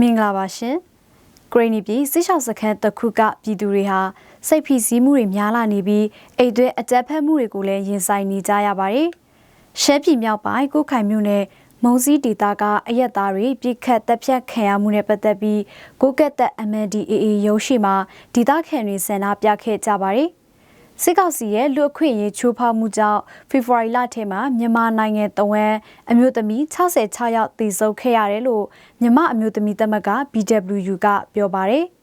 မင်္ဂလာပါရှင်။ဂရိနီပြည်စစ်ရှောက်စခန်းတစ်ခုကပြည်သူတွေဟာစိတ်ဖိစီးမှုတွေများလာနေပြီးအိတ်သွဲအကြက်ဖက်မှုတွေကိုလည်းရင်ဆိုင်နေကြရပါတယ်။ရှမ်းပြည်မြောက်ပိုင်းကိုခိုင်မြို့နယ်မုံစည်းဒေတာကအရက်သားတွေပြစ်ခတ်တပ်ဖြတ်ခံရမှုနဲ့ပတ်သက်ပြီးကိုကက်တက် MNDAA ရုံးရှိမှာဒေတာခန်တွေဆန္ဒပြခဲ့ကြပါတယ်။ စစ်ကောင်စီရဲ့လူအခွင့်ရေးချိုးဖောက်မှုကြောင့်ဖေဖော်ဝါရီလထဲမှာမြန်မာနိုင်ငံတဝန်းအမျိုးသမီး66ယောက်သေဆုံးခဲ့ရတယ်လို့မြန်မာအမျိုးသမီးသမဂ္ဂ BWU ကပြောပါတယ်။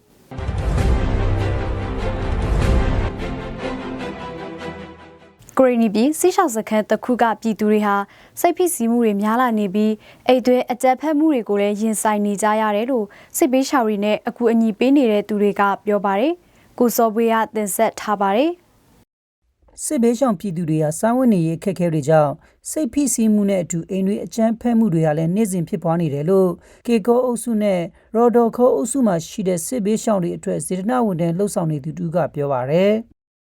ဂရီနီပြည်စီရှောက်စခန်းတစ်ခုကပြည်သူတွေဟာစိတ်ဖိစီးမှုတွေများလာနေပြီးအိတ်သွဲအကြက်ဖက်မှုတွေကိုလည်းရင်ဆိုင်နေကြရတယ်လို့စစ်ပေးရှောင်တွေနဲ့အကူအညီပေးနေတဲ့သူတွေကပြောပါတယ်။ကိုစောဘွေးကတင်ဆက်ထားပါတယ်။ စစ်ဘေးရှောင်ပြည်သူတွေဟာစားဝတ်နေရေးအခက်အခဲတွေကြောင့်စိတ်ဖိစီးမှုနဲ့အတူအိမ်တွေအကြမ်းဖက်မှုတွေဟာလည်းနေ့စဉ်ဖြစ်ပွားနေတယ်လို့ကေကောအုပ်စုနဲ့ရော်ဒိုခိုအုပ်စုမှာရှိတဲ့စစ်ဘေးရှောင်တွေအတွက်စေတနာဝန်ထမ်းလှုပ်ဆောင်နေသူတူကပြောပါရယ်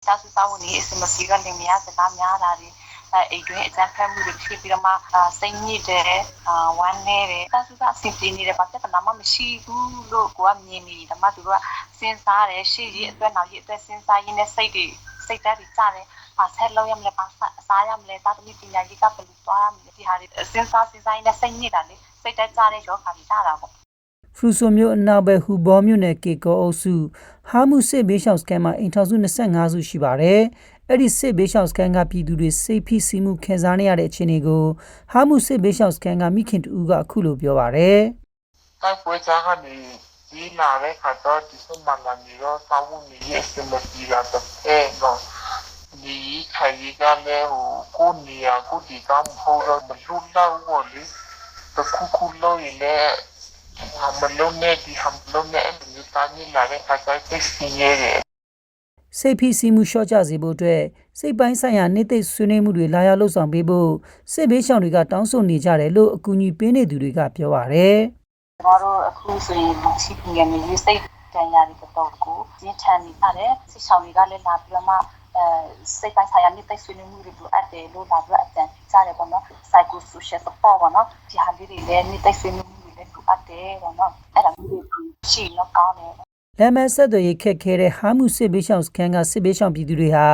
စားစုစားဝင်နေအစမစီကလင်မယားစကားများတာတွေအဲအိတ်တွင်အကြမ်းဖက်မှုတွေဖြစ်ပြီးတော့မှစိတ်ညစ်တယ်အာဝမ်းနေတယ်စားစုစားအဆင်ပြေနေတယ်ဘာပြဿနာမှမရှိဘူးလို့ကိုကမြင်နေတယ်ဒါမှသူတို့ကစဉ်းစားတယ်ရှေ့ကြီးအတွက်နောက်ကြီးအတွက်စဉ်းစားရင်းနဲ့စိတ်တွေ စိတ်ဓာတ်တွေကျတယ်ဘာဆက်လုပ်ရမလဲဘာစားရမလဲတာသမီပညာရေးကဘယ်လိုသွားရမလဲဒီဟာတွေစဉ်းစားစဉ်းစားရင်းနဲ့စိတ်ညစ်တာလေစိတ်ဓာတ်ကျတဲ့ယောဂါတွေကျတာပေါ့ဖရူဆိုမျိုးအနောက်ဘက်ဟူဘောမြို့နယ်ကေကောအုပ်စုဟာမှုစစ်ဘေးရှောင်စခန်းမှာအိမ်ထောင်စု25စုရှိပါတယ်။အဲ့ဒီစစ်ဘေးရှောင်စခန်းကပြည်သူတွေစိတ်ဖိစီးမှုခံစားနေရတဲ့အခြေအနေကိုဟာမှုစစ်ဘေးရှောင်စခန်းကမိခင်တူကအခုလိုပြောပါရယ်တိုက်ပွဲကြားကနေ ဒီလာတဲ့ခါတော့ဒီစမလာမီတော့စာဝတ်နေရစမစီလာတော့အဲတော့ဒီခိုင်ကလည်းဟိုကိုနေရကိုဒီကမ္ဘောတော့မလူတော့ဘောလေတခုခုလို့ရင်လည်းဟမ်လုံးနဲ့ဒီဟမ်လုံးနဲ့ဒီတိုင်းလာတဲ့ခါကျတော့စီရဲတယ်စိတ်ဖိစီးမှုလျှော့ချစေဖို့အတွက်စိတ်ပိုင်းဆိုင်ရာနေသိဆွေးနွေးမှုတွေလာရောက်လှုပ်ဆောင်ပေးဖို့စစ်ဘေးရှောင်တွေကတောင်းဆိုနေကြတယ်လို့အကူအညီပေးနေသူတွေကပြောပါရယ် ကျွန်တော်တို့အခုဆိုရင်လူချီပငယ်မျိုးလေးစိတ်တန်ရာတွေတော့ကိုရင်းထန်နေပါတယ်စစ်ဆောင်တွေကလည်းလာပြီးတော့မှအဲစိတ်ပိုင်းဆိုင်ရာမိတ်ဆွေးနွေးမှုတွေလိုအပ်တယ်လို့လာပြီးအကြံပြကြတယ်ပေါ့နော် psycho social support ပေါ့နော်ဒီဟာလေးတွေလည်းမိတ်ဆွေးနွေးမှုတွေလည်းလိုအပ်တယ်ပေါ့နော်အဲ့ဒါမျိုးတွေရှိတော့ကောင်းတယ် လမ်းမဆက်သွယ်ရေးခက်ခဲတဲ့ဟာမှုစစ်ဘေးရှောင်စခန်းကစစ်ဘေးရှောင်ပြည်သူတွေဟာ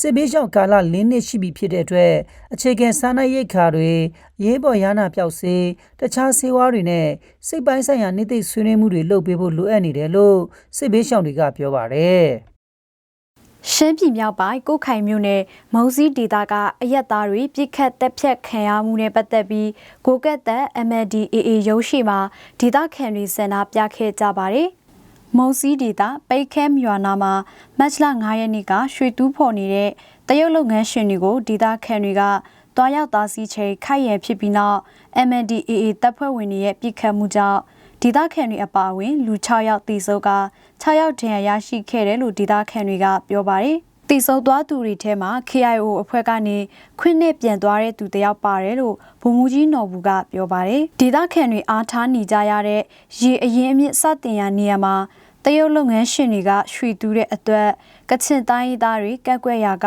စစ်ဘေးရှောင်ကာလ၄နှစ်ရှိပြီဖြစ်တဲ့အတွက်အခြေခံစားနပ်ရိက္ခာတွေရေးပေါ်ရနာပြောက်စေးတခြားဆေးဝါးတွေနဲ့စိတ်ပိုင်းဆိုင်ရာနေသိဆွေးနွေးမှုတွေလုပ်ပေးဖို့လိုအပ်နေတယ်လို့စစ်ဘေးရှောင်တွေကပြောပါရယ်ရှမ်းပြည်မြောက်ပိုင်းကိုခိုင်မြို့နယ်မုံစည်းဒေသကအရက်သားတွေပြစ်ခတ်တက်ဖြတ်ခံရမှုနဲ့ပတ်သက်ပြီးကိုကက်သက် MLDAA ရုံးရှိမှာဒေသခံတွေဆန္ဒပြခဲ့ကြပါတယ်။ မုံစည်းဒေသပိတ်ခဲမြွာနာမှာမတ်လ9ရက်နေ့ကရွှေတူးဖော်နေတဲ့တရုတ်လုပ်ငန်းရှင်တွေကိုဒေသခံတွေကတွားရောက်သားစီးချိန်ခိုက်ရန်ဖြစ်ပြီးနောက် MLDAA တပ်ဖွဲ့ဝင်တွေရဲ့ပြစ်ခတ်မှုကြောင့်ဒေသခံတွေအပါအဝင် လူ6ယောက်သေဆုံးက6ယောက်ဒဏ်ရာရရှိခဲ့တယ်လို့ဒေသခံတွေကပြောပါတယ်။ သေဆုံးသွားသူတွေထဲမှာ KIO အဖွဲ့ကနေခွင့်နဲ့ပြန်သွားတဲ့သူတယောက်ပါတယ်လို့ဗိုလ်မှူးကြီးနော်ဘူးကပြောပါတယ်။ဒေသခံတွေအားထားနေကြရတဲ့ရေအရင်အမြင့်စတင်ရာနေရာမှာတရုတ်လုပ်ငန်းရှင်တွေကရွှေတူးတဲ့အတွက်ကချင်တိုင်းရင်းသားတွေကက်ကွက်ရာက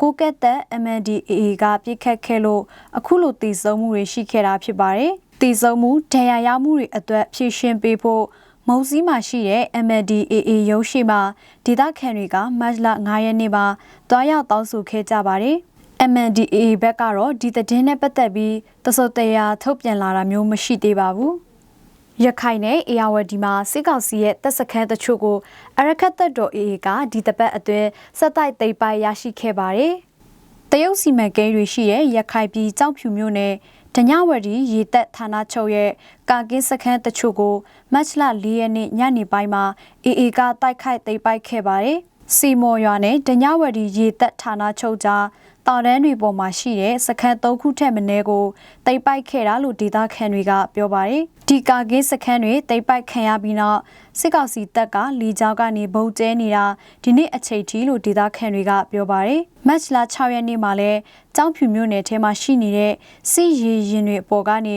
ကိုကက်သက် MNDAA ကပြစ်ခတ်ခဲ့လို့အခုလိုတည်ဆုံမှုတွေရှိခဲ့တာဖြစ်ပါတယ်။တည်ဆုံမှုဒဏ်ရာရမှုတွေအတွက်ဖြည့်ရှင်းပေးဖို့ မုံစည်းမှာရှိတဲ့ MNDAA ရုံးရှိမှာဒေသခံတွေကမတ်လ9ရက်နေ့မှာတွားရောက်တောင်းဆိုခဲ့ကြပါတယ်။ MNDAA ဘက်ကတော့ဒီသတင်းနဲ့ပတ်သက်ပြီးသစုတ်တရားထုတ်ပြန်လာတာမျိုးမရှိသေးပါဘူး။ရခိုင်နဲ့အေယာဝတီမှာစစ်ကောင်စီရဲ့တပ်စခန်းတချို့ကိုအရခတ်တပ်တော် AA ကဒီတပတ်အတွင်းစက်တိုက်သိမ်းပိုက်ရရှိခဲ့ပါတယ်။တရုတ်စီမံကိန်းတွေရှိတဲ့ရခိုင်ပြည်ကြောက်ဖြူမြို့နယ် ဒညဝတီရေတက်ဌာနချုပ်ရဲ့ကာကင်းစခန်းတချို့ကိုမတ်လ၄ရက်နေ့ညနေပိုင်းမှာ AA ကတိုက်ခိုက်သိမ်းပိုက်ခဲ့ပါတယ်။ စီမော်ရွာနဲ့ဒညဝတီရေတက်ဌာနချုပ်ကြားတာတန်းတွေပေါ်မှာရှိတဲ့စခန်း၃ခုထက်မနည်းကိုတိတ်ပိုက်ခဲ့တာလို့ဒေသခံတွေကပြောပါတယ်။ဒီကာကင်းစခန်းတွေတိတ်ပိုက်ခံရပြီးနောက်စစ်ကောင်စီတပ်ကလီကြောက်ကနေဗုံကျဲနေတာဒီနေ့အချိန်ထိလို့ဒေသခံတွေကပြောပါတယ်။မတ်လ6ရက်နေ့မှာလဲကြောင်ဖြူမြို့နယ်ထဲမှာရှိနေတဲ့စစ်ရေးရင်တွေအပေါ်ကနေ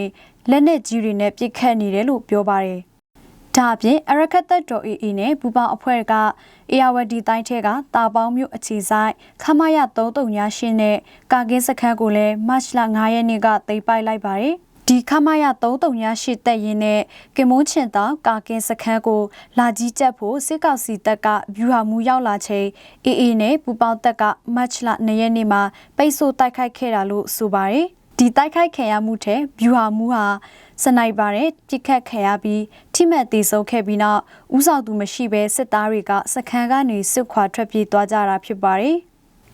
လက်နက်ကြီးတွေနဲ့ပစ်ခတ်နေတယ်လို့ပြောပါတယ်။ ဒါအပြင်အရခတ်သက်တော် AA နဲ့ဘူပောင်အဖွဲ့ကအေယာဝတီတိုင်းထဲကတာပေါင်းမြို့အခြေဆိုင်ခမရ33ညရှင်းနဲ့ကာကင်းစခန်းကိုလည်းမတ်လ9ရက်နေ့ကသိမ်းပိုက်လိုက်ပါတယ်။ဒီဒီခမရ338တက်ရင်နဲ့ကင်မွန်းချင်တောင်ကာကင်စခန်းကိုလာကြီးကျက်ဖို့စစ်ကောက်စီတပ်ကဗျူဟာမူရောက်လာချိန်အေအေနဲ့ပူပေါင်းတပ်ကမတ်လ2ရက်နေ့မှာပိတ်ဆို့တိုက်ခိုက်ခဲ့တာလို့ဆိုပါတယ်ဒီတိုက်ခိုက်ခံရမှုထဲဗျူဟာမူဟာ စနိုက်ပါနဲ့ပြစ်ခတ်ခံရပြီးထိမှတ်သေးဆုံးခဲ့ပြီးနောက်ဥဆောင်သူမရှိဘဲစစ်သားတွေကစခန်းကနေစစ်ခွာထွက်ပြေးသွားကြတာဖြစ်ပါတယ်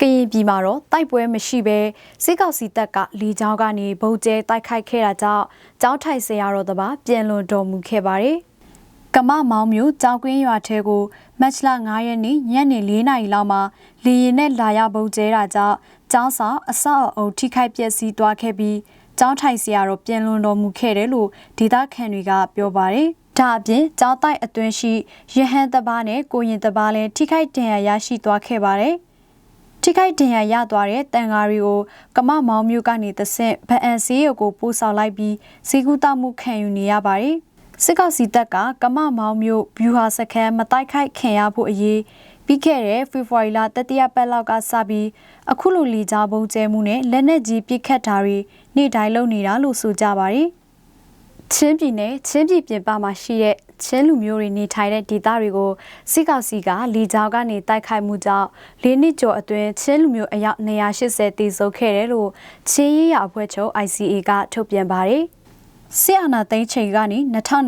ကရင်ပြည်မှာတော့တိုက်ပွဲမရှိဘဲစစ်ကောက်စီတပ်ကလေကြောင်းကနေဗုံးကျဲတိုက်ခိုက်ခဲ့တာကြောင့်ကြောင်းထိုက်ဆရာတော်တပါပြန်လွန်တော်မူခဲ့ပါတယ်။ကမမောင်မျိုးကြောက်ကွင်းရွာထဲကိုမတ်လ9ရက်နေ့ညနေ4နာရီလောက်မှာလေရင်နဲ့လာရဗုံးကျဲတာကြောင့်ကျောင်းဆောင်အဆောက်အအုံထိခိုက်ပျက်စီးသွားခဲ့ပြီး ကျောင်းထိုင်ဆရာတော်ပြန်လွန်တော်မူခဲ့တယ်လို့ဒေသခံတွေကပြောပါတယ်။ဒါအပြင်ကျောင်းတိုက်အတွင်းရှိရဟန်းတပားနဲ့ကိုရင်တပားလည်းထိခိုက်ဒဏ်ရာရရှိသွားခဲ့ပါတယ်။ထိခိုက်ဒဏ်ရာရသွားတဲ့တန်ဃာတွေကိုကမမောင်မျိုးကနေတဆင့်ဗအန်စီရုပ်ကိုပို့ဆောင်လိုက်ပြီးစီကူတမှုခံယူနေရပါတယ်။စစ်ကောက်စီတပ်ကကမမောင်မျိုးဗျူဟာစခန်းမတိုက်ခိုက်ခင်ရဖို့အရေးပြီးခဲ့တဲ့ဖေဖော်ဝါရီလတတိယပတ်လောက်ကစပြီးအခုလိုလီကြားပုံကျဲမှုနဲ့လက်နက်ကြီးပစ်ခတ်တာတွေ နေ့တိုင်းလုပ်နေတာလို့ဆိုကြပါတယ်။ချင်းပြည်နယ်ချင်းပြည်ပြင်ပမှာရှိတဲ့ချင်းလူမျိုးတွေနေထိုင်တဲ့ဒေသတွေကိုစစ်ကောင်စီကလီကြောင်ကနေတိုက်ခိုက်မှုကြောင့်လေးနှစ်ကျော်အတွင်းချင်းလူမျိုးအယောက်180တည်ဆုံခဲ့တယ်လို့ချင်းရေးရအဖွဲ့ချုပ် ICA ကထုတ်ပြန်ပါတယ်။ဆီယနာသိန်းချိန်ကနေ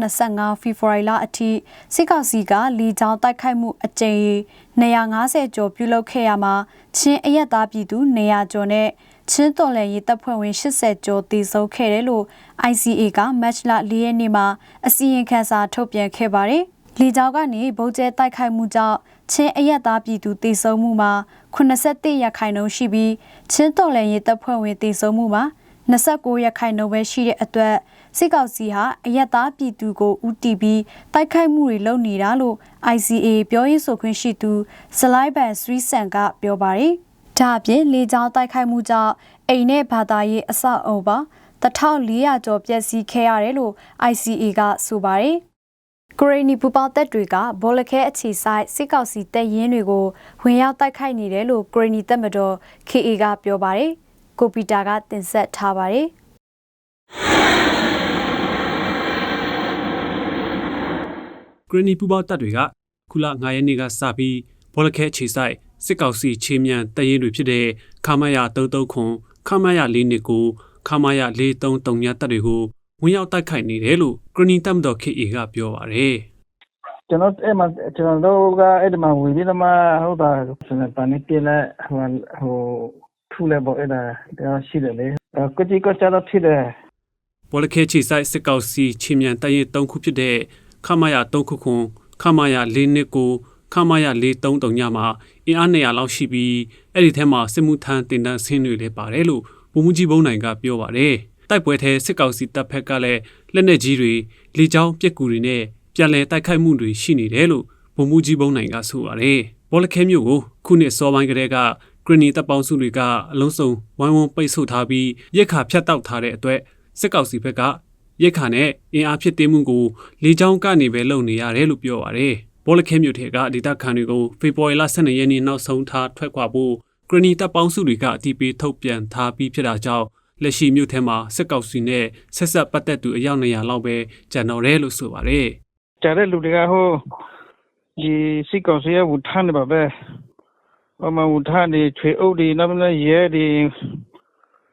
2025ဖေဖော်ဝါရီလအထိစစ်ကောင်စီကလီကြောင်တိုက်ခိုက်မှုအကြိမ်250ကျော်ပြုလုပ်ခဲ့ရမှာချင်းအရက်သားပြည်သူ200ကျော်နဲ့ ချင်းတော်လည်းရေးတပ်ဖွဲ့ဝင်80ကျော်တည်ဆုံခဲ့တယ်လို့ ICA ကမတ်လ4ရက်နေ့မှာအစီရင်ခံစာထုတ်ပြန်ခဲ့ပါတယ်။လီကြောင်ကနေဗုံးကျဲတိုက်ခိုက်မှုကြောင့်ချင်းအရက်သားပြည်သူတည်ဆုံမှုမှာ87ရာခိုင်နှုန်းရှိပြီးချင်းတော်လည်းရေးတပ်ဖွဲ့ဝင်တည်ဆုံမှုမှာ29ရာခိုင်နှုန်းပဲရှိတဲ့အတွက်စစ်ကောင်စီဟာအရက်သားပြည်သူကိုဦးတည်ပြီးတိုက်ခိုက်မှုတွေလုပ်နေတာလို့ ICA ပြောရေးဆိုခွင့်ရှိသူစလိုက်ဘန်ဆွီဆန်ကပြောပါတယ်။ ဒါအပြင်လေကြောင်းတိုက်ခိုက်မှုကြောင့်အိမ်နဲ့ဘာသာရေးအဆောက်အုံပါ1400ကျော်ပျက်စီးခဲ့ရတယ်လို့ ICA ကဆိုပါတယ်။ဂရနီပူပေါတက်တွေကဘောလခဲအခြေဆိုင်စစ်ကောက်စီတပ်ရင်းတွေကိုဝင်ရောက်တိုက်ခိုက်နေတယ်လို့ဂရနီတပ်မတော် KA ကပြောပါတယ်။ကိုပီတာကတင်ဆက်ထားပါတယ်။ဂရနီပူပေါတပ်တွေကခုလ9ရက်နေ့ကစပြီးဘောလခဲခြေဆိုင် စစ်ကောင်စီချေမြန်တရင်တွေဖြစ်တဲ့ခမရ33ခွန်ခမရ4နှစ်ကိုခမရ433ညတပ်တွေကိုဝင်ရောက်တိုက်ခိုက်နေတယ်လို့ဂရနီတပ်မတော် KA ကပြောပါတယ်ကျွန်တော်အဲ့မှာကျွန်တော်တို့ကအဲ့ဒီမှာဝင်ပြီးတော့မှဟုတ်တာစနေပါနေပြလဲဟိုဟိုထူလဲပေါ့အဲ့ဒါတော့ရှိတယ်လေကတိကချတော့ဖြစ်တယ်ဘောလခဲခြေဆိုင်စစ်ကောင်စီချေမြန်တရင်3ခုဖြစ်တဲ့ခမရ3ခုခွန်ခမရ4နှစ်ကို ခမရ433ညမှာအင်အား200လောက်ရှိပြီးအဲ့ဒီထဲမှာစစ်မှုထမ်းတင်တန်းဆင်းတွေလည်းပါတယ်လို့ဗိုလ်မှူးကြီးဘုံနိုင်ကပြောပါတယ်တိုက်ပွဲထဲစစ်ကောင်စီတပ်ဖက်ကလည်းလက်နက်ကြီးတွေလေကြောင်းပစ်ကူတွေနဲ့ပြန်လည်တိုက်ခိုက်မှုတွေရှိနေတယ်လို့ဗိုလ်မှူးကြီးဘုံနိုင်ကဆိုပါတယ်ဘောလခဲမြို့ကိုခုနှစ်စောပိုင်းကတည်းကဂရနီတပ်ပေါင်းစုတွေကအလုံးစုံဝိုင်းဝန်းပိတ်ဆို့ထားပြီးရက်ခါဖြတ်တောက်ထားတဲ့အတွက်စစ်ကောင်စီဘက်ကရက်ခါနဲ့အင်အားဖြစ်သေးမှုကိုလေကြောင်းကနေပဲလုပ်နေရတယ်လို့ပြောပါတယ်။ ဘောလခဲမြို့ထဲကဒေသခံတွေကိုဖေဖော်ဝါရီလ12ရက်နေ့နောက်ဆုံးထားထွက်ခွာဖို့ဂရနီတပ်ပေါင်းစုတွေကအတိပေးထုတ်ပြန်ထားပြီးဖြစ်တာကြောင့်လက်ရှိမြို့ထဲမှာစစ်ကောင်စီနဲ့ဆက်ဆက်ပတ်သက်သူအယောက်200လောက်ပဲကျန်တော့တယ်လို့ဆိုပါတယ်။ကြားတဲ့လူတွေကဟိုဒီစိတ်ကောင်းစရာဝထမ်းနေပါပဲအမဝထမ်းနေချွေအုပ်ဒီနောက်မလဲရဲဒီ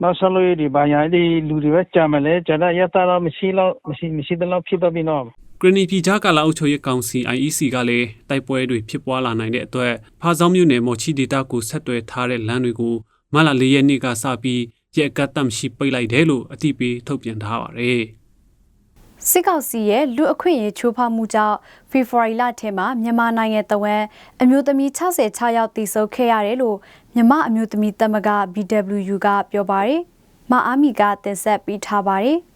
နောက်ဆက်လို့ဒီဘာညာဒီလူတွေပဲကြာမလဲကြာတဲ့ရတာတော့မရှိတော့မရှိမရှိတော့ဖြစ်တော့ပြီနော် ဂရနီပြည်ကြားကာလအုပ်ချုပ်ရေးကောင်စီ IEC ကလည်းတိုက်ပွဲတွေဖြစ်ပွားလာနိုင်တဲ့အတွက်ဖားဆောင်မြို့နယ်မော်ချီဒေတာကိုဆက်သွယ်ထားတဲ့လမ်းတွေကိုမလ၄ရက်နေ့ကစပြီးရက်အကတ်တမ်းရှိပိတ်လိုက်တယ်လို့အတိပေးထုတ်ပြန်ထားပါတယ်။စစ်ကောင်စီရဲ့လူအခွင့်အရေးချိုးဖောက်မှုကြောင့်ဖေဖော်ဝါရီလထဲမှာမြန်မာနိုင်ငံတဝန်းအမျိုးသမီး66ယောက်တည်ဆုံခဲ့ရတယ်လို့မြန်မာအမျိုးသမီးသမဂ္ဂ BWU ကပြောပါတယ်။မအားမီကတင်ဆက်ပေးထားပါတယ်။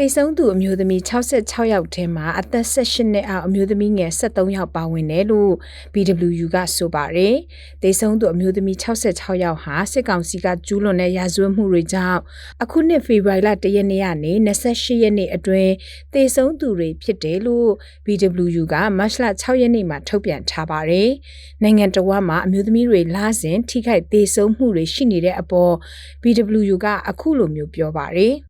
တိတ်ဆုံးသူအမျိုးသမီး66ယောက်ထဲမှာအသက်18နှစ်အောက်အမျိုးသမီးငယ်73ယောက်ပါဝင်တယ်လို့ BWU ကဆိုပါတယ်။တိတ်ဆုံးသူအမျိုးသမီး66ယောက်ဟာစစ်ကောင်စီကကျူးလွန်တဲ့ရာဇဝတ်မှုတွေကြောင့်အခုနှစ်ဖေဖော်ဝါရီလ1ရက်နေ့ကနေ28ရက်နေ့အတွင်းတိတ်ဆုံးသူတွေဖြစ်တယ်လို့ BWU ကမတ်လ6ရက်နေ့မှာထုတ်ပြန်ထားပါတယ်။နိုင်ငံတော်မှာအမျိုးသမီးတွေလာစဉ်ထိခိုက်တိတ်ဆုံးမှုတွေရှိနေတဲ့အပေါ် BWU ကအခုလိုမျိုးပြောပါတယ်။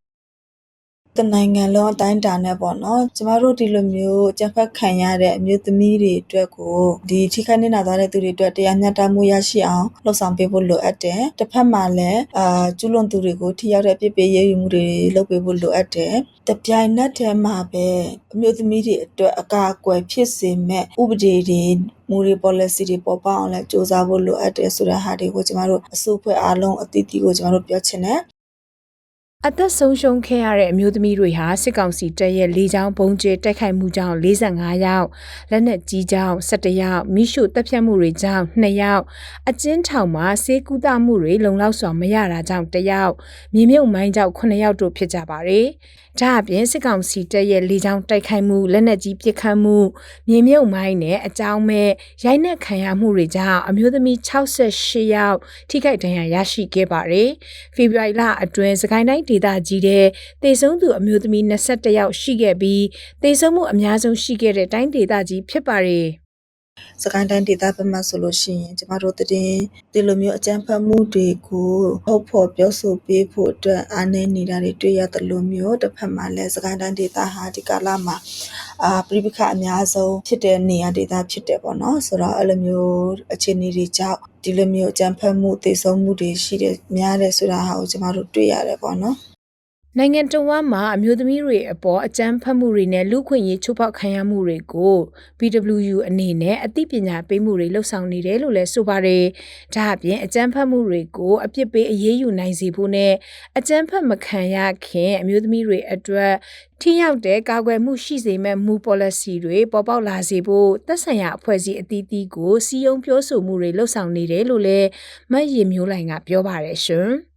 တနိုင်ငံလုံးအတိုင်းအတာနဲ့ပေါ့နော်ကျမတို့ဒီလိုမျိုးအကြက်ဖက်ခံရတဲ့အမျိုးသမီးတွေအတွက်ကိုဒီထိခိုက်နေတာသွားတဲ့သူတွေအတွက်တရားမျှတမှုရရှိအောင်လှုံ့ဆော်ပေးဖို့လိုအပ်တယ်တစ်ဖက်မှာလည်းအာကျူးလွန်သူတွေကိုထိရောက်တဲ့အပြစ်ပေးရေးယူမှုတွေလုပ်ပေးဖို့လိုအပ်တယ်တပြိုင်နက်တည်းမှာပဲအမျိုးသမီးတွေအတွက်အကာအကွယ်ဖြစ်စေမဲ့ဥပဒေတွေမူတွေ policy တွေပေါ်ပေါက်အောင်လဲစ조사ဖို့လိုအပ်တယ်ဆိုတဲ့ဟာတွေကိုကျမတို့အစုအဖွဲ့အားလုံးအသီးသီးကိုကျမတို့ပြောချင်တယ် အသက်ဆုံးရှုံးခဲ့ရတဲ့အမျိုးသမီးတွေဟာစစ်ကောင်စီတပ်ရဲ့လေကြောင်းပုံကျဲတိုက်ခိုက်မှုကြောင့်45ယောက်လက်နက်ကြီးကြောင့်17ယောက်မိရှုတပ်ဖြတ်မှုတွေကြောင့်2ယောက်အကျဉ်းထောင်မှာဆေးကုသမှုတွေလုံလောက်စွာမရတာကြောင့်1ယောက်မြေမြုပ်မိုင်းကြောင့်9ယောက်တို့ဖြစ်ကြပါတယ်။ ဒါအပြင်စစ်ကောင်စီတပ်ရဲ့လေကြောင်းတိုက်ခိုက်မှုလက်နက်ကြီးပစ်ခတ်မှုမြေမြုပ်မိုင်းနဲ့အကြောင်းမဲ့ရိုက်နှက်ခံရမှုတွေကြောင့်အမျိုးသမီး68ယောက်ထိခိုက်ဒဏ်ရာရရှိခဲ့ပါတယ်။ဖေဖော်ဝါရီလအတွင်းစကိုင်းတိုင်းဒေသကြီးတဲ့တေဆုံးသူအမျိုးသမီး21ယောက်ရှိခဲ့ပြီးတေဆုံးမှုအများဆုံးရှိခဲ့တဲ့တိုင်းဒေသကြီးဖြစ်ပါတယ်။ စကိုင်းတိုင်းဒေသဘက်မှာဆိုလို့ရှိရင် ကျမတို့တည်ဒီလိုမျိုး အကြမ်းဖက်မှုတွေကိုဟုတ်ဖို့ပြောဆိုပေးဖို့အတွက် အားနည်းနေတာတွေ တွေ့ရတယ်လို့မျိုးတစ်ဖက်မှာလည်းစကိုင်းတိုင်းဒေသဟာ ဒီကာလမှာအာပြိပခအများဆုံးဖြစ်တဲ့ နေရာဒေသဖြစ်တယ်ပေါ့နော် ဆိုတော့ အဲ့လိုမျိုး အခြေအနေတွေကြောင့် ဒီလိုမျိုး အကြမ်းဖက်မှု သေဆုံးမှုတွေ ရှိတယ် များတယ်ဆိုတာဟာကို ကျမတို့ တွေ့ရတယ်ပေါ့နော် နိုင်ငံတော်ဝန်မှာအမျိုးသမီးတွေအပေါ်အကြမ်းဖက်မှုတွေနဲ့လူခွင့်ရေးချိုးဖောက်ခံရမှုတွေကို PWU အနေနဲ့အသိပညာပေးမှုတွေလှုပ်ဆောင်နေတယ်လို့လည်းဆိုပါတယ်။ဒါအပြင်အကြမ်းဖက်မှုတွေကိုအပြစ်ပေးအရေးယူနိုင်စေဖို့နဲ့အကြမ်းဖက်မခံရခင်အမျိုးသမီးတွေအတွက်ထိရောက်တဲ့ကာကွယ်မှုရှိစေမဲ့မူ policy တွေပေါ်ပေါက်လာစေဖို့သက်ဆိုင်ရာအဖွဲ့အစည်းအသီးသီးကိုစီယုံပြောဆိုမှုတွေလှုပ်ဆောင်နေတယ်လို့လည်းမတ်ရီမျိုးလိုင်ကပြောပါတယ်ရှင်။